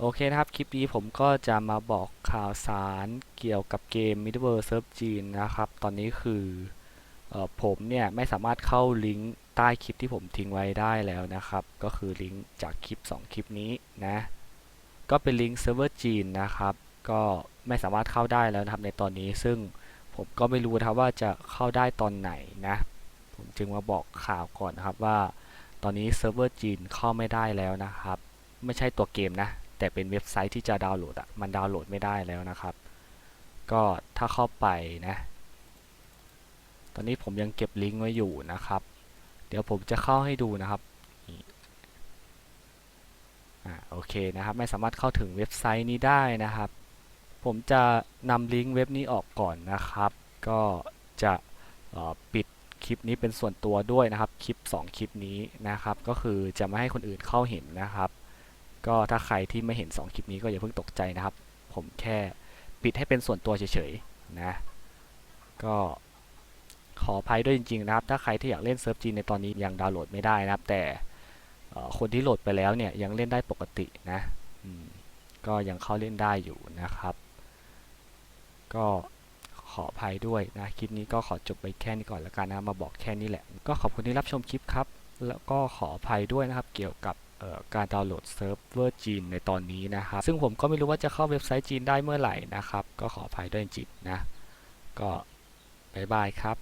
โอเคนะครับ คลิปนี้ผมก็จะมาบอกข่าวสารเกี่ยวกับเกม Middle-earth Surf จีนนะครับ ตอนนี้คือออผมเนี่ยไม่สามารถเข้าลิงก์ใต้คลิปที่ผมทิ้งไว้ได้แล้วนะครับ ก็คือลิงก์จากคลิป 2 คลิปนี้นะ ก็เป็นลิงก์เซิร์ฟเวอร์จีนนะครับ ก็ไม่สามารถเข้าได้แล้วนะครับในตอนนี้ ซึ่งผมก็ไม่รู้นะครับว่าจะเข้าได้ตอนไหนนะ ผมจึงมาบอกข่าวก่อนนะครับว่า ตอนนี้เซิร์ฟเวอร์จีนเข้าไม่ได้แล้วนะครับ ไม่ใช่ตัวเกมนะ แต่เป็นเว็บไซต์ที่จะดาวน์โหลดอะมันดาวน์โหลดไม่ได้แล้วนะครับ ก็ถ้าเข้าไปนะ ตอนนี้ผมยังเก็บลิงก์ไว้อยู่นะครับ เดี๋ยวผมจะเข้าให้ดูนะครับอ่าโอเคนะครับ ไม่สามารถเข้าถึงเว็บไซต์นี้ได้นะครับ ผมจะนำลิงก์เว็บนี้ออกก่อนนะครับ ก็จะปิดคลิปนี้เป็นส่วนตัวด้วยนะครับ คลิป 2 คลิปนี้นะครับ ก็คือจะไม่ให้คนอื่นเข้าเห็นนะครับ ก็ถ้าใครที่ไม่เห็น 2 คลิปนี้ก็อย่าเพิ่งตกใจนะครับ ผมแค่ปิดให้เป็นส่วนตัวเฉยๆนะ ก็ขออภัยด้วยจริงๆนะครับ ถ้าใครที่อยากเล่นเซิร์ฟจีนในตอนนี้ยังดาวน์โหลดไม่ได้นะครับ แต่คนที่โหลดไปแล้วเนี่ยยังเล่นได้ปกตินะก็ยังเข้าเล่นได้อยู่นะครับ ก็ขออภัยด้วยนะคลิปนี้ก็ขอจบไปแค่นี้ก่อนแล้วกันนะมาบอกแค่นี้แหละ ก็ขอบคุณที่รับชมคลิปครับ แล้วก็ขออภัยด้วยนะครับเกี่ยวกับ การดาวน์โหลดเซิร์ฟเวอร์จีนในตอนนี้นะครับ ซึ่งผมก็ไม่รู้ว่าจะเข้าเว็บไซต์จีนได้เมื่อไหร่นะครับ ก็ขออภัยด้วยจริงนะ ก็บ๊ายบายครับ